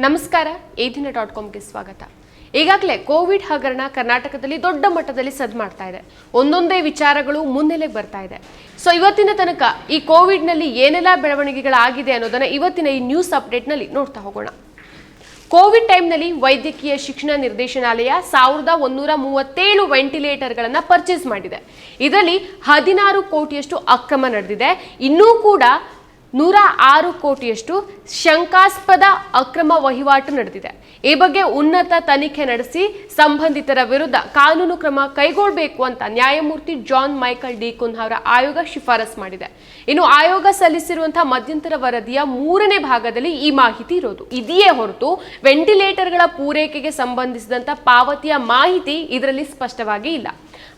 ನಮಸ್ಕಾರ, ಈ ಡಾಟ್ ಕಾಮ್ಗೆ ಸ್ವಾಗತ. ಈಗಾಗಲೇ ಕೋವಿಡ್ ಹಗರಣ ಕರ್ನಾಟಕದಲ್ಲಿ ದೊಡ್ಡ ಮಟ್ಟದಲ್ಲಿ ಸದ್ ಮಾಡ್ತಾ ಇದೆ. ಒಂದೊಂದೇ ವಿಚಾರಗಳು ಮುನ್ನೆಲೆಗೆ ಬರ್ತಾ ಇದೆ. ಸೊ ಇವತ್ತಿನ ತನಕ ಈ ಕೋವಿಡ್ನಲ್ಲಿ ಏನೆಲ್ಲ ಬೆಳವಣಿಗೆಗಳಾಗಿದೆ ಅನ್ನೋದನ್ನು ಇವತ್ತಿನ ಈ ನ್ಯೂಸ್ ಅಪ್ಡೇಟ್ನಲ್ಲಿ ನೋಡ್ತಾ ಹೋಗೋಣ. ಕೋವಿಡ್ ಟೈಮ್ನಲ್ಲಿ ವೈದ್ಯಕೀಯ ಶಿಕ್ಷಣ ನಿರ್ದೇಶನಾಲಯ ಸಾವಿರದ ಒಂದೂರ ಮೂವತ್ತೇಳು ವೆಂಟಿಲೇಟರ್ಗಳನ್ನು ಪರ್ಚೇಸ್ ಮಾಡಿದೆ. ಇದರಲ್ಲಿ ಹದಿನಾರು ಕೋಟಿಯಷ್ಟು ಅಕ್ರಮ ನಡೆದಿದೆ. ಇನ್ನೂ ಕೂಡ ನೂರ ಆರು ಕೋಟಿಯಷ್ಟು ಶಂಕಾಸ್ಪದ ಅಕ್ರಮ ವಹಿವಾಟು ನಡೆದಿದೆ. ಈ ಬಗ್ಗೆ ಉನ್ನತ ತನಿಖೆ ನಡೆಸಿ ಸಂಬಂಧಿತರ ವಿರುದ್ಧ ಕಾನೂನು ಕ್ರಮ ಕೈಗೊಳ್ಳಬೇಕು ಅಂತ ನ್ಯಾಯಮೂರ್ತಿ ಜಾನ್ ಮೈಕಲ್ ಡಿ ಕುನ್ ಅವರ ಆಯೋಗ ಶಿಫಾರಸ್ ಮಾಡಿದೆ. ಇನ್ನು ಆಯೋಗ ಸಲ್ಲಿಸಿರುವಂತಹ ಮಧ್ಯಂತರ ವರದಿಯ ಮೂರನೇ ಭಾಗದಲ್ಲಿ ಈ ಮಾಹಿತಿ ಇರೋದು. ಇದೆಯೇ ಹೊರತು ವೆಂಟಿಲೇಟರ್ಗಳ ಪೂರೈಕೆಗೆ ಸಂಬಂಧಿಸಿದಂತ ಪಾವತಿಯ ಮಾಹಿತಿ ಇದರಲ್ಲಿ ಸ್ಪಷ್ಟವಾಗಿ ಇಲ್ಲ.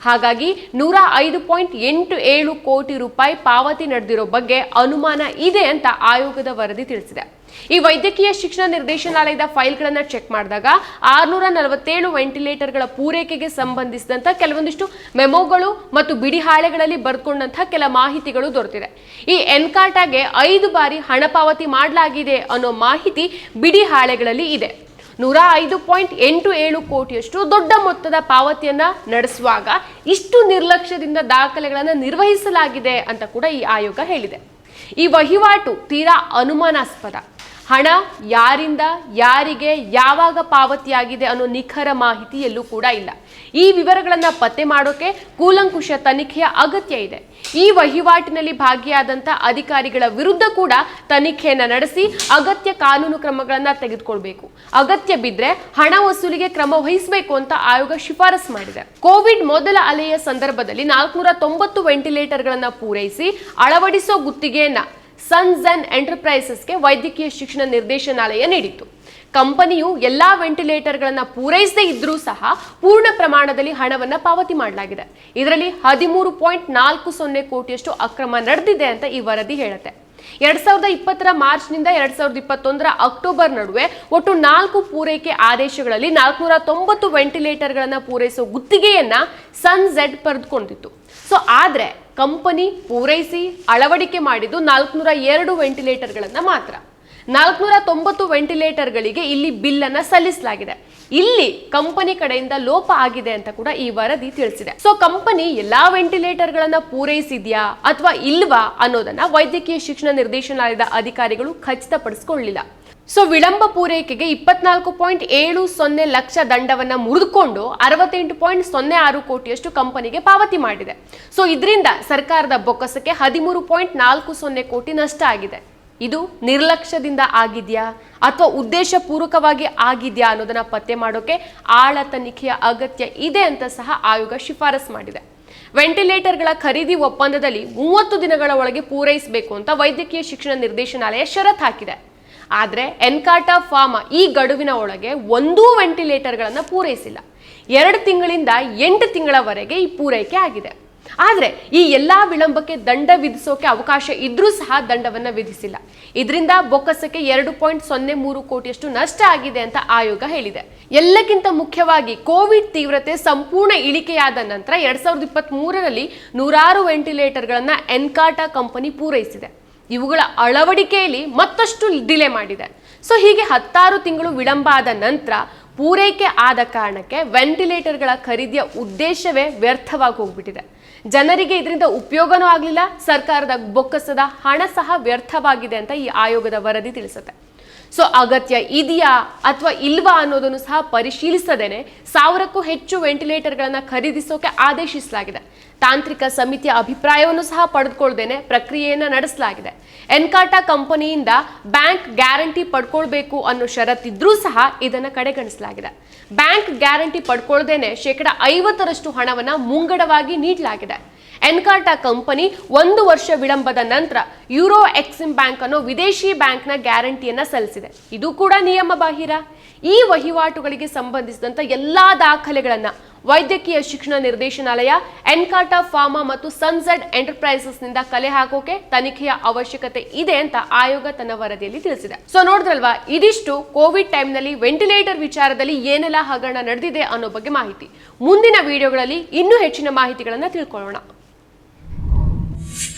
ಹಾಗಾಗಿ ನೂರ ಐದು ಪಾಯಿಂಟ್ ಎಂಟು ಏಳು ಕೋಟಿ ರೂಪಾಯಿ ಪಾವತಿ ನಡೆದಿರೋ ಬಗ್ಗೆ ಅನುಮಾನ ಇದೆ ಅಂತ ಆಯೋಗದ ವರದಿ ತಿಳಿಸಿದೆ. ಈ ವೈದ್ಯಕೀಯ ಶಿಕ್ಷಣ ನಿರ್ದೇಶನಾಲಯದ ಫೈಲ್ಗಳನ್ನು ಚೆಕ್ ಮಾಡಿದಾಗ ಆರ್ನೂರ ನಲವತ್ತೇಳು ವೆಂಟಿಲೇಟರ್ಗಳ ಪೂರೈಕೆಗೆ ಸಂಬಂಧಿಸಿದಂಥ ಕೆಲವೊಂದಿಷ್ಟು ಮೆಮೊಗಳು ಮತ್ತು ಬಿಡಿಹಾಳೆಗಳಲ್ಲಿ ಬರ್ಕೊಂಡಂತಹ ಕೆಲ ಮಾಹಿತಿಗಳು ದೊರೆತಿದೆ. ಈ ಎನ್ಕಾರ್ಟಾಗೆ ಐದು ಬಾರಿ ಹಣ ಪಾವತಿ ಮಾಡಲಾಗಿದೆ ಅನ್ನೋ ಮಾಹಿತಿ ಬಿಡಿಹಾಳೆಗಳಲ್ಲಿ ಇದೆ. ನೂರ ಐದು ಪಾಯಿಂಟ್ ಎಂಟು ಏಳು ಕೋಟಿಯಷ್ಟು ದೊಡ್ಡ ಮೊತ್ತದ ಪಾವತಿಯನ್ನ ನಡೆಸುವಾಗ ಇಷ್ಟು ನಿರ್ಲಕ್ಷ್ಯದಿಂದ ದಾಖಲೆಗಳನ್ನು ನಿರ್ವಹಿಸಲಾಗಿದೆ ಅಂತ ಕೂಡ ಈ ಆಯೋಗ ಹೇಳಿದೆ. ಈ ವಹಿವಾಟು ತೀರಾ ಅನುಮಾನಾಸ್ಪದ. ಹಣ ಯಾರಿಂದ, ಯಾರಿಗೆ, ಯಾವಾಗ ಪಾವತಿಯಾಗಿದೆ ಅನ್ನೋ ನಿಖರ ಮಾಹಿತಿ ಎಲ್ಲೂ ಕೂಡ ಇಲ್ಲ. ಈ ವಿವರಗಳನ್ನು ಪತ್ತೆ ಮಾಡೋಕೆ ಕೂಲಂಕುಷ ತನಿಖೆಯ ಅಗತ್ಯ ಇದೆ. ಈ ವಹಿವಾಟಿನಲ್ಲಿ ಭಾಗಿಯಾದಂಥ ಅಧಿಕಾರಿಗಳ ವಿರುದ್ಧ ಕೂಡ ತನಿಖೆಯನ್ನು ನಡೆಸಿ ಅಗತ್ಯ ಕಾನೂನು ಕ್ರಮಗಳನ್ನು ತೆಗೆದುಕೊಳ್ಬೇಕು. ಅಗತ್ಯ ಬಿದ್ದರೆ ಹಣ ವಸೂಲಿಗೆ ಕ್ರಮ ವಹಿಸಬೇಕು ಅಂತ ಆಯೋಗ ಶಿಫಾರಸು ಮಾಡಿದೆ. ಕೋವಿಡ್ ಮೊದಲ ಅಲೆಯ ಸಂದರ್ಭದಲ್ಲಿ ನಾಲ್ಕುನೂರ ತೊಂಬತ್ತು ವೆಂಟಿಲೇಟರ್ಗಳನ್ನು ಪೂರೈಸಿ ಅಳವಡಿಸೋ ಗುತ್ತಿಗೆಯನ್ನ ಸನ್ಸ್ ಅಂಡ್ ಎಂಟರ್ಪ್ರೈಸಸ್ಗೆ ವೈದ್ಯಕೀಯ ಶಿಕ್ಷಣ ನಿರ್ದೇಶನಾಲಯ ನೀಡಿತ್ತು. ಕಂಪನಿಯು ಎಲ್ಲಾ ವೆಂಟಿಲೇಟರ್ಗಳನ್ನು ಪೂರೈಸದೇ ಇದ್ರೂ ಸಹ ಪೂರ್ಣ ಪ್ರಮಾಣದಲ್ಲಿ ಹಣವನ್ನು ಪಾವತಿ ಮಾಡಲಾಗಿದೆ. ಇದರಲ್ಲಿ ಹದಿಮೂರು ಪಾಯಿಂಟ್ ನಾಲ್ಕು ಸೊನ್ನೆ ಕೋಟಿಯಷ್ಟು ಅಕ್ರಮ ನಡೆದಿದೆ ಅಂತ ಈ ವರದಿ ಹೇಳುತ್ತೆ. ಎರಡ್ ಸಾವಿರದ ಇಪ್ಪತ್ತರ ಮಾರ್ಚ್ನಿಂದ ಎರಡ್ ಸಾವಿರದ ಇಪ್ಪತ್ತೊಂದರ ಅಕ್ಟೋಬರ್ ನಡುವೆ ಒಟ್ಟು ನಾಲ್ಕು ಪೂರೈಕೆ ಆದೇಶಗಳಲ್ಲಿ ನಾಲ್ಕುನೂರ ತೊಂಬತ್ತು ವೆಂಟಿಲೇಟರ್ಗಳನ್ನು ಪೂರೈಸುವ ಗುತ್ತಿಗೆಯನ್ನ ಸನ್ ಝೆಡ್ ಪಡೆದುಕೊಂಡಿತ್ತು. ಸೊ ಆದ್ರೆ ಕಂಪನಿ ಪೂರೈಸಿ ಅಳವಡಿಕೆ ಮಾಡಿದ್ದು ನಾಲ್ಕುನೂರ ಎರಡು ವೆಂಟಿಲೇಟರ್ಗಳನ್ನ ಮಾತ್ರ. ನಾಲ್ಕುನೂರ ತೊಂಬತ್ತು ವೆಂಟಿಲೇಟರ್ಗಳಿಗೆ ಇಲ್ಲಿ ಬಿಲ್ ಅನ್ನ ಸಲ್ಲಿಸಲಾಗಿದೆ. ಇಲ್ಲಿ ಕಂಪನಿ ಕಡೆಯಿಂದ ಲೋಪ ಆಗಿದೆ ಅಂತ ಕೂಡ ಈ ವರದಿ ತಿಳಿಸಿದೆ. ಸೊ, ಕಂಪನಿ ಎಲ್ಲಾ ವೆಂಟಿಲೇಟರ್ಗಳನ್ನ ಪೂರೈಸಿದ್ಯಾ ಅಥವಾ ಇಲ್ವಾ ಅನ್ನೋದನ್ನ ವೈದ್ಯಕೀಯ ಶಿಕ್ಷಣ ನಿರ್ದೇಶನಾಲಯದ ಅಧಿಕಾರಿಗಳು ಖಚಿತಪಡಿಸಿಕೊಳ್ಳಿಲ್ಲ. ಸೊ ವಿಳಂಬ ಪೂರೈಕೆಗೆ ಇಪ್ಪತ್ನಾಲ್ಕು ಪಾಯಿಂಟ್ ಏಳು ಸೊನ್ನೆ ಲಕ್ಷ ದಂಡವನ್ನು ಮುರಿದುಕೊಂಡು ಅರವತ್ತೆಂಟು ಪಾಯಿಂಟ್ ಸೊನ್ನೆ ಆರು ಕೋಟಿಯಷ್ಟು ಕಂಪನಿಗೆ ಪಾವತಿ ಮಾಡಿದೆ. ಸೊ ಇದರಿಂದ ಸರ್ಕಾರದ ಬೊಕ್ಕಸಕ್ಕೆ ಹದಿಮೂರು ಪಾಯಿಂಟ್ ನಾಲ್ಕು ಸೊನ್ನೆ ಕೋಟಿ ನಷ್ಟ ಆಗಿದೆ. ಇದು ನಿರ್ಲಕ್ಷ್ಯದಿಂದ ಆಗಿದೆಯಾ? ಅಥವಾ ಉದ್ದೇಶಪೂರ್ವಕವಾಗಿ ಆಗಿದ್ಯಾ ಅನ್ನೋದನ್ನ ಪತ್ತೆ ಮಾಡೋಕೆ ಆಳ ತನಿಖೆಯ ಅಗತ್ಯ ಇದೆ ಅಂತ ಸಹ ಆಯೋಗ ಶಿಫಾರಸ್ ಮಾಡಿದೆ. ವೆಂಟಿಲೇಟರ್ಗಳ ಖರೀದಿ ಒಪ್ಪಂದದಲ್ಲಿ ಮೂವತ್ತು ದಿನಗಳ ಒಳಗೆ ಪೂರೈಸಬೇಕು ಅಂತ ವೈದ್ಯಕೀಯ ಶಿಕ್ಷಣ ನಿರ್ದೇಶನಾಲಯ ಷರತ್ ಹಾಕಿದೆ. ಆದ್ರೆ ಎನ್ಕಾಟಾ ಫಾರ್ಮಾ ಈ ಗಡುವಿನ ಒಳಗೆ ಒಂದೂ ವೆಂಟಿಲೇಟರ್ಗಳನ್ನು ಪೂರೈಸಿಲ್ಲ. ಎರಡು ತಿಂಗಳಿಂದ ಎಂಟು ತಿಂಗಳವರೆಗೆ ಈ ಪೂರೈಕೆ ಆಗಿದೆ. ಆದರೆ ಈ ಎಲ್ಲ ವಿಳಂಬಕ್ಕೆ ದಂಡ ವಿಧಿಸೋಕೆ ಅವಕಾಶ ಇದ್ರೂ ಸಹ ದಂಡವನ್ನು ವಿಧಿಸಿಲ್ಲ. ಇದರಿಂದ ಬೊಕ್ಕಸಕ್ಕೆ ಎರಡು ಪಾಯಿಂಟ್ ಸೊನ್ನೆ ಮೂರು ಕೋಟಿಯಷ್ಟು ನಷ್ಟ ಆಗಿದೆ ಅಂತ ಆಯೋಗ ಹೇಳಿದೆ. ಎಲ್ಲಕ್ಕಿಂತ ಮುಖ್ಯವಾಗಿ ಕೋವಿಡ್ ತೀವ್ರತೆ ಸಂಪೂರ್ಣ ಇಳಿಕೆಯಾದ ನಂತರ ಎರಡ್ ಸಾವಿರದ ಇಪ್ಪತ್ತ್ ಮೂರರಲ್ಲಿ ನೂರಾರು ವೆಂಟಿಲೇಟರ್ಗಳನ್ನು ಎನ್ಕಾಟಾ ಕಂಪನಿ ಪೂರೈಸಿದೆ. ಇವುಗಳ ಅಳವಡಿಕೆಯಲ್ಲಿ ಮತ್ತಷ್ಟು ಡಿಲೇ ಮಾಡಿದೆ. ಸೊ ಹೀಗೆ ಹತ್ತಾರು ತಿಂಗಳು ವಿಳಂಬ ಆದ ನಂತರ ಪೂರೈಕೆ ಆದ ಕಾರಣಕ್ಕೆ ವೆಂಟಿಲೇಟರ್ಗಳ ಖರೀದಿಯ ಉದ್ದೇಶವೇ ವ್ಯರ್ಥವಾಗಿ ಹೋಗ್ಬಿಟ್ಟಿದೆ. ಜನರಿಗೆ ಇದರಿಂದ ಉಪಯೋಗನೂ ಆಗಲಿಲ್ಲ, ಸರ್ಕಾರದ ಬೊಕ್ಕಸದ ಹಣ ಸಹ ವ್ಯರ್ಥವಾಗಿದೆ ಅಂತ ಈ ಆಯೋಗದ ವರದಿ ತಿಳಿಸುತ್ತೆ. ಸೊ ಅಗತ್ಯ ಇದೆಯಾ ಅಥವಾ ಇಲ್ವಾ ಅನ್ನೋದನ್ನು ಸಹ ಪರಿಶೀಲಿಸದೇನೆ. ಸಾವಿರಕ್ಕೂ ಹೆಚ್ಚು ವೆಂಟಿಲೇಟರ್ಗಳನ್ನು ಖರೀದಿಸೋಕೆ ಆದೇಶಿಸಲಾಗಿದೆ. ತಾಂತ್ರಿಕ ಸಮಿತಿಯ ಅಭಿಪ್ರಾಯವನ್ನು ಸಹ ಪಡೆದುಕೊಳ್ಳದೇನೆ ಪ್ರಕ್ರಿಯೆಯನ್ನು ನಡೆಸಲಾಗಿದೆ. ಎನ್ಕಾಟಾ ಕಂಪನಿಯಿಂದ ಬ್ಯಾಂಕ್ ಗ್ಯಾರಂಟಿ ಪಡ್ಕೊಳ್ಬೇಕು ಅನ್ನೋ ಷರತ್ತಿದ್ರೂ ಸಹ ಇದನ್ನು ಕಡೆಗಣಿಸಲಾಗಿದೆ. ಬ್ಯಾಂಕ್ ಗ್ಯಾರಂಟಿ ಪಡ್ಕೊಳ್ದೇನೆ ಶೇಕಡ ಐವತ್ತರಷ್ಟು ಹಣವನ್ನು ಮುಂಗಡವಾಗಿ ನೀಡಲಾಗಿದೆ. ಎನ್ಕಾಟಾ ಕಂಪನಿ ಒಂದು ವರ್ಷ ವಿಳಂಬದ ನಂತರ ಯುರೋ ಎಕ್ಸಿಮ್ ಬ್ಯಾಂಕ್ ಅನ್ನೋ ವಿದೇಶಿ ಬ್ಯಾಂಕ್ನ ಗ್ಯಾರಂಟಿಯನ್ನ ಸಲ್ಲಿಸಿದೆ. ಇದು ಕೂಡ ನಿಯಮ ಬಾಹಿರ. ಈ ವಹಿವಾಟುಗಳಿಗೆ ಸಂಬಂಧಿಸಿದಂತ ಎಲ್ಲಾ ದಾಖಲೆಗಳನ್ನ ವೈದ್ಯಕೀಯ ಶಿಕ್ಷಣ ನಿರ್ದೇಶನಾಲಯ, ಎನ್ಕಾರ್ಟಾ ಫಾರ್ಮಾ ಮತ್ತು ಸನ್ಸೆಡ್ ಎಂಟರ್ಪ್ರೈಸಸ್ನಿಂದ ಕಲೆ ಹಾಕೋಕೆ ತನಿಖೆಯ ಅವಶ್ಯಕತೆ ಇದೆ ಅಂತ ಆಯೋಗ ತನ್ನ ವರದಿಯಲ್ಲಿ ತಿಳಿಸಿದೆ. ಸೊ ನೋಡಿದ್ರಲ್ವಾ, ಇದಿಷ್ಟು ಕೋವಿಡ್ ಟೈಮ್ನಲ್ಲಿ ವೆಂಟಿಲೇಟರ್ ವಿಚಾರದಲ್ಲಿ ಏನೆಲ್ಲ ಹಗರಣ ನಡೆದಿದೆ ಅನ್ನೋ ಬಗ್ಗೆ ಮಾಹಿತಿ. ಮುಂದಿನ ವಿಡಿಯೋಗಳಲ್ಲಿ ಇನ್ನೂ ಹೆಚ್ಚಿನ ಮಾಹಿತಿಗಳನ್ನ ತಿಳ್ಕೊಳ್ಳೋಣ.